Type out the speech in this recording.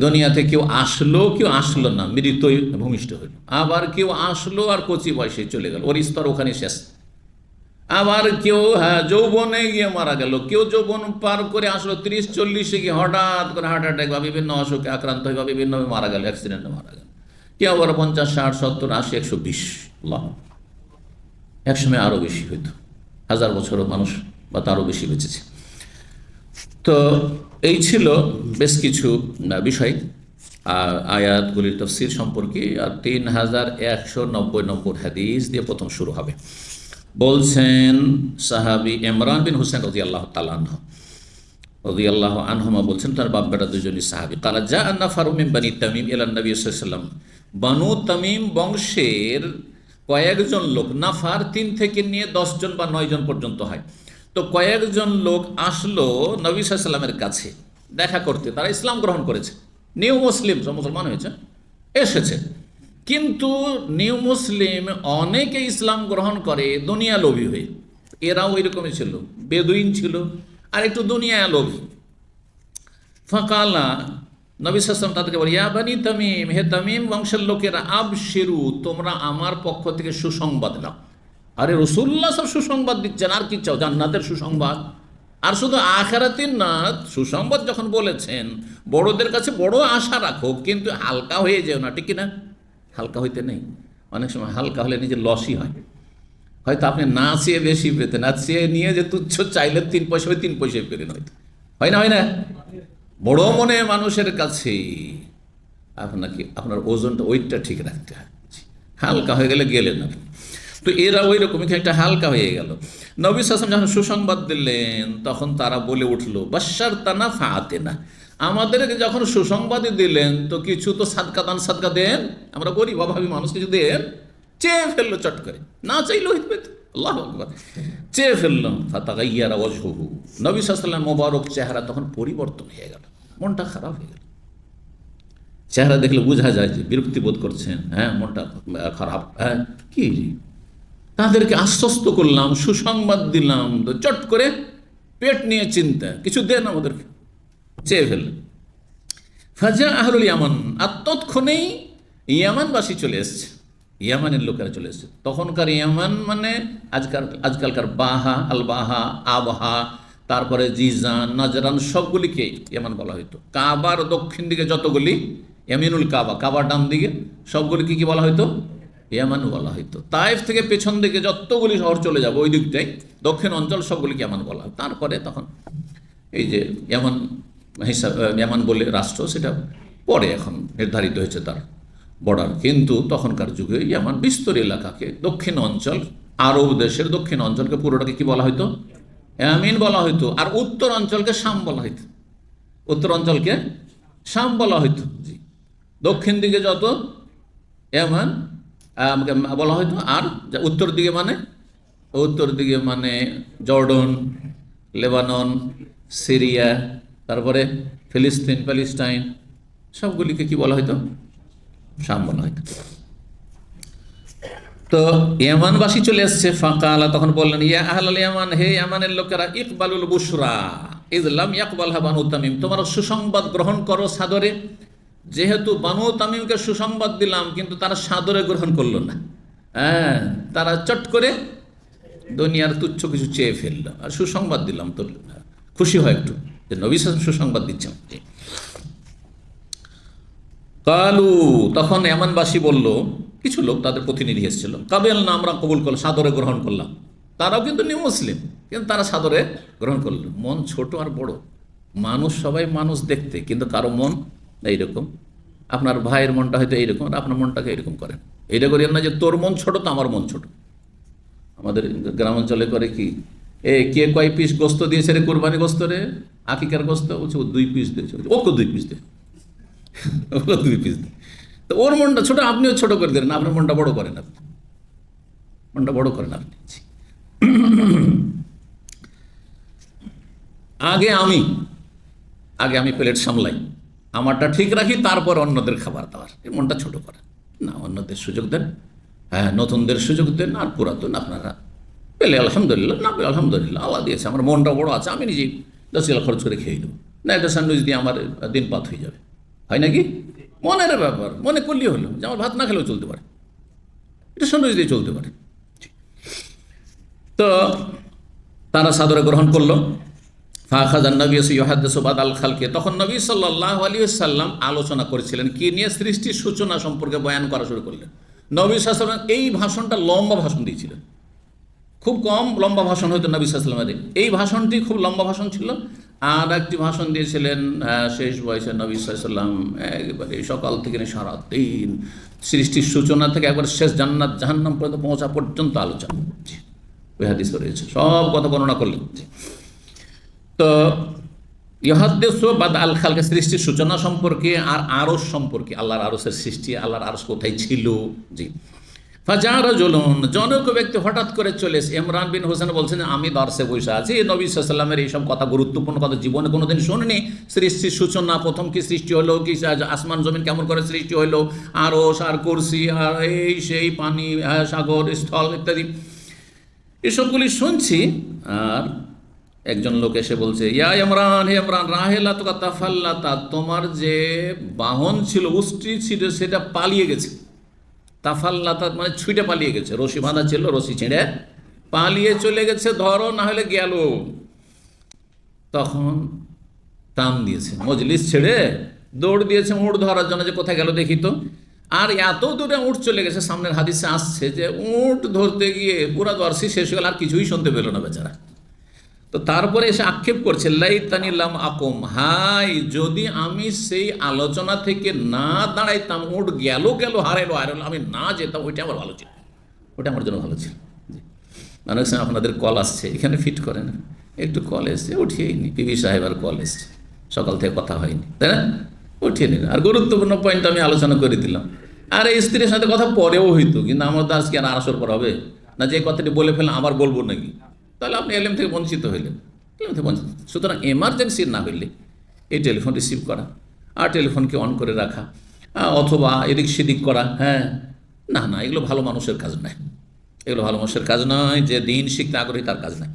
দুনিয়াতে কেউ আসলো কেউ আসলো না মৃতই ভূমিষ্ঠ হইল আবার কেউ আসলো আর কচি বয়সে চলে গেল। ওর স্তর ওখানে শেষ। আবার কেউ হ্যাঁ যৌবনে গিয়ে মারা গেল। কেউ যৌবন পার করে আসলো, তিরিশ, চল্লিশে গিয়ে হঠাৎ করে হার্ট অ্যাটাক বা বিভিন্ন অসুখে আক্রান্ত হয়ে বা বিভিন্নভাবে মারা গেল অ্যাক্সিডেন্টে মারা গেল। কেউ আবার পঞ্চাশ, ষাট, সত্তর, আশি, একশো বিশ একসময় আরও বেশি হইতো। হাজার বছরও মানুষ বা তারও বেশি বেঁচেছে। তো এই ছিল বেশ কিছু বিষয়। আয়াতগুলির তফসির সম্পর্কে আর তিন হাজার একশো নব্বই নম্বর হাদিস দিয়ে প্রথম শুরু হবে। বলছেন সাহাবি ইমরান বিন হুসেন রদি আল্লাহ তালাহ রদি আল্লাহ আনহমা বলছেন, তার বাপ বেটা দুজনই সাহাবি। কালা যা আন্না ফারুমিম বানি তামিম ইলান নবী সাল্লাম বানু তামিম বংশের কয়েকজন লোক, নাফার তিন থেকে নিয়ে দশজন বা নয়জন পর্যন্ত হয়। তো কয়েকজন লোক আসলো নবী সাল্লামের কাছে, দেখা করতে। তারা ইসলাম গ্রহণ করেছে। নিউ মুসলিম মুসলমান হয়েছে, এসেছে। কিন্তু নিউ মুসলিম অনেকে ইসলাম গ্রহণ করে দুনিয়া লোভী হয়ে। এরাও ওই রকমই ছিল, বেদুইন ছিল, আর একটু দুনিয়া লোভী। ফাঁকালা নবী সাসম তাদেরকে বলি, ইয়া বানি তামিম, হে তামিম, বংশের লোকেরা আব শিরু তোমরা আমার পক্ষ থেকে সুসংবাদ নাও আরে রসুল্লাহ সব সুসংবাদ দিচ্ছেন, আর কি চাও? জান্নাতের সুসংবাদ? আর শুধু আখারাতির না, সুসংবাদ যখন বলেছেন, বড়দের কাছে বড় আশা রাখো, কিন্তু হালকা হয়ে যেও না, ঠিক না হালকা হইতে নেই। অনেক সময় হালকা হলে নিজের লসই হয়। হয়তো আপনি না চেয়ে বেশি পেতেন, আর চেয়ে নিয়ে যে তুচ্ছ চাইলে তিন পয়সা হয় তিন পয়সায় পেতেন হয়তো। হয় না হয় না? বড় মনে মানুষের কাছে আপনাকে, আপনার ওজনটা ওইটা ঠিক রাখতে হয়। হালকা হয়ে গেলে গেলেন আপনি। তো এরা ওই রকমই একটা হালকা হয়ে গেল। নবী সাসম যখন সুসংবাদ দিলেন, তখন তারা বলে উঠল বাসার তানা ফাতে না আমাদেরকে যখন সুসংবাদই দিলেন, তো কিছু তো সাদকা দান সাদকা দেন, আমরা গরিব, অভাবী মানুষ কিছু দেন, চেয়ে ফেলল চট করে। না আল্লাহ আকবর। চেয়ে ফেলল। ফাতাগাইয়ারা অজহু নবী সাল্লাম মোবারক চেহারা তখন পরিবর্তন হয়ে গেল। মনটা খারাপ হয়ে গেল। চেহারা দেখলে বোঝা যায় যে বিরক্তি বোধ করছেন। হ্যাঁ মনটা খারাপ। হ্যাঁ কি তাদেরকে আশ্বস্ত করলাম, সুসংবাদ দিলাম, তো চট করে পেট নিয়ে চিন্তা, কিছু দেন আমাদেরকে চেয়ে ফেললেন। ফাজা আহরুল ইয়ামান, আর তৎক্ষণেই ইয়ামানবাসী চলে এসছে। ইয়ামানের লোকেরা চলে এসছে। তখনকার ইয়ামান মানে আজকাল, আজকালকার বাহা, আলবাহা, আবহা, তারপরে জিজান নাজরান, সবগুলিকে ইয়ামান বলা হতো কাবার দক্ষিণ দিকে যতগুলি, ইয়ামিনুল কাবা, কাবার ডান দিকে সবগুলিকে কি বলা হতো ইয়ামান বলা হতো তাইফ থেকে পেছন দিকে যতগুলি শহর চলে যাবে, ওই দিকটাই দক্ষিণ অঞ্চল সবগুলিকে ইয়ামান বলা হয়। তারপরে তখন এই যে ইয়ামান হিসাব ইয়ামান বলে রাষ্ট্র, সেটা পরে এখন নির্ধারিত হয়েছে তার বর্ডার কিন্তু তখনকার যুগে ইয়ামান বিস্তর এলাকাকে, দক্ষিণ অঞ্চল, আরব দেশের দক্ষিণ অঞ্চলকে পুরোটাকে কি বলা হতো ইয়ামিন বলা হতো আর উত্তর অঞ্চলকে শাম বলা হতো উত্তর অঞ্চলকে শাম বলা হতো জি। দক্ষিণ দিকে যত ইয়ামান আহ, বলা হয়তো আর উত্তর দিকে মানে? উত্তর দিকে মানে জর্ডন লেবানন সিরিয়া তারপরে ফিলিস্তিন প্যালেস্টাইন সবগুলিকে কি বলা হয়তো? শাম বলা হতো তো ইয়ামানবাসী চলে এসছে ফাঁকা আলা তখন বললেন ইয়া আহলাল ইয়ামান হে ইয়ামানের লোকেরা ইকবালুল বুশরা ইদলাম ইয়াকবাল হা বানু তামিম তোমার সুসংবাদ গ্রহণ করো সাদরে। যেহেতু বানু তামিমকে সুসংবাদ দিলাম, কিন্তু তারা সাদরে গ্রহণ করল না। হ্যাঁ তারা চট করে দুনিয়ার তুচ্ছ কিছু চেয়ে ফেলল। আর সুসংবাদ দিলাম তো, খুশি হয় একটু যে নবী সুসংবাদ দিচ্ছেন। জি। কালু, তখন এমনবাসী বলল, কিছু লোক তাদের প্রতিনিধি এসেছিল। কাবেল না, আমরা কবুল করলাম, সাদরে গ্রহণ করলাম। তারাও কিন্তু নিউ মুসলিম কিন্তু তারা সাদরে গ্রহণ করল। মন ছোট আর বড়। মানুষ সবাই মানুষ দেখতে, কিন্তু কারও মন এইরকম। আপনার ভাইয়ের মনটা হয়তো এইরকম, আর আপনার মনটাকে এরকম করেন। এইটা করেন না যে তোর মন ছোট তো আমার মন ছোট। আমাদের গ্রামাঞ্চলে করে কি, এ কে কয় পিস গোস্ত দিয়েছে রে কোরবানি গোস্ত রে? আকিকার গোস্ত? বলছে, ও দুই পিস দিয়েছে। ওকে দুই পিস দে। ওকে দুই পিস দে। তো ওর মনটা ছোট, আপনিও ছোট করে দেন, আপনার মনটা বড় করেন আপনি। মনটা বড় করেন আপনি। আগে আমি আগে আমি প্লেট সামলাই। আমারটা ঠিক রাখি, তারপর অন্যদের খাবার দাবার। মনটা ছোট করে। না, অন্যদের সুযোগ দেন। হ্যাঁ নতুনদের সুযোগ দেন, আর পুরাতন আপনারা পেলে আলহামদুলিল্লাহ, না পেলে আলহামদুলিল্লাহ, আল্লাহ দিয়েছে। আমার মনটা বড় আছে, আমি নিজেই দশ কিলো খরচ করে খেয়ে নেব। না একটা স্যান্ডউইচ দিয়ে আমার দিন পাত হয়ে যাবে। হয় নাকি? মনের ব্যাপার, মনে করলেই হলো যে আমার ভাত না খেলেও চলতে পারে। এটা সন্দেশ দিয়ে চলতে পারে। তো তারা সাদরে গ্রহণ করল। নবী খালকে। তখন নবী সাল্লাহ আলী সাল্লাম আলোচনা করেছিলেন কি নিয়ে সৃষ্টির সূচনা সম্পর্কে বয়ান করা শুরু করলেন। নবী সাল্লাম এই ভাষণটা লম্বা ভাষণ দিয়েছিলেন। খুব কম লম্বা ভাষণ হতো নবী সাল্লামের এই ভাষণটি খুব লম্বা ভাষণ ছিল। আর একটি ভাষণ দিয়েছিলেন শেষ বয়সে নবী সাল্লাম একেবারে সকাল থেকে সারা দিন সৃষ্টির সূচনা থেকে একবার শেষ জান্নাত জাহান্নাম পর্যন্ত পৌঁছা পর্যন্ত আলোচনা ওই রয়েছে। সব কথা বর্ণনা করলেন। তো ইহাদ্দেশ বাদ আল খালকে সৃষ্টির সূচনা সম্পর্কে আর আরস সম্পর্কে, আল্লাহর আরসের সৃষ্টি, আল্লাহর আরস কোথায় ছিল? জি। ফাজার জলুন জনক ব্যক্তি হঠাৎ করে চলে এসে ইমরান বিন হোসেন বলছেন, আমি দর্শে বসে আছি। নবী সাল্লামের এইসব কথা গুরুত্বপূর্ণ কথা জীবনে কোনোদিন শুনিনি। সৃষ্টির সূচনা, প্রথম কি সৃষ্টি হলো, কি আসমান জমিন কেমন করে সৃষ্টি হলো, আরস আর কুরসি আর এই সেই পানি সাগর, স্থল ইত্যাদি। এসবগুলি শুনছি আর একজন লোক এসে বলছে, ইয়া ইমরান, হে ইমরান, রাহেলা তো তাফাল্লাতা, তোমার যে বাহন ছিল উষ্টি ছিল, সেটা পালিয়ে গেছে। তাফাল্লাতা মানে ছুটে পালিয়ে গেছে। রশি বাঁধা ছিল, রশি ছিঁড়ে পালিয়ে চলে গেছে, ধরো, না হলে গেল। তখন টান দিয়েছে, মজলিস ছেড়ে দৌড় দিয়েছে, উঁট ধরার জন্য যে কোথায় গেল দেখি তো। আর এত দূরে উঁট চলে গেছে, সামনের হাদিসে আসছে যে উঁট ধরতে গিয়ে পুরা দর্শি শেষ হয়ে গেল, আর কিছুই শুনতে পেল না বেচারা। তো তারপরে এসে আক্ষেপ করছে লাইতানিলাম আকম। হাই, যদি আমি সেই আলোচনা থেকে না দাঁড়াইতাম উঠ গেল গেল, হারাইলো হারাইলো, আমি না যেতাম, ওইটা আমার ভালো ছিল। ওটা আমার জন্য ভালো ছিল। অনেক সময় আপনাদের কল আসছে, এখানে ফিট করে না একটু কল এসছে উঠিয়েই নি। পিবি সাহেব আর কল এসছে। সকাল থেকে কথা হয়নি, তাই না? উঠিয়ে নিন আর গুরুত্বপূর্ণ পয়েন্ট আমি আলোচনা করে দিলাম। আর এই স্ত্রীর সাথে কথা পরেও হইতো, কিন্তু আমার তো আজকে আর আসর পর হবে? না যে কথাটি বলে ফেললাম, আবার বলব নাকি? তাহলে আপনি এলএম থেকে বঞ্চিত হইলেন। এলএম থেকে বঞ্চিত। সুতরাং এমার্জেন্সি না হইলে এই টেলিফোন রিসিভ করা, আর টেলিফোনকে অন করে রাখা অথবা এদিক সেদিক করা হ্যাঁ না না, এগুলো ভালো মানুষের কাজ নয়। এগুলো ভালো মানুষের কাজ নয় যে দিন শিখতে আগ্রহী তার কাজ নয়।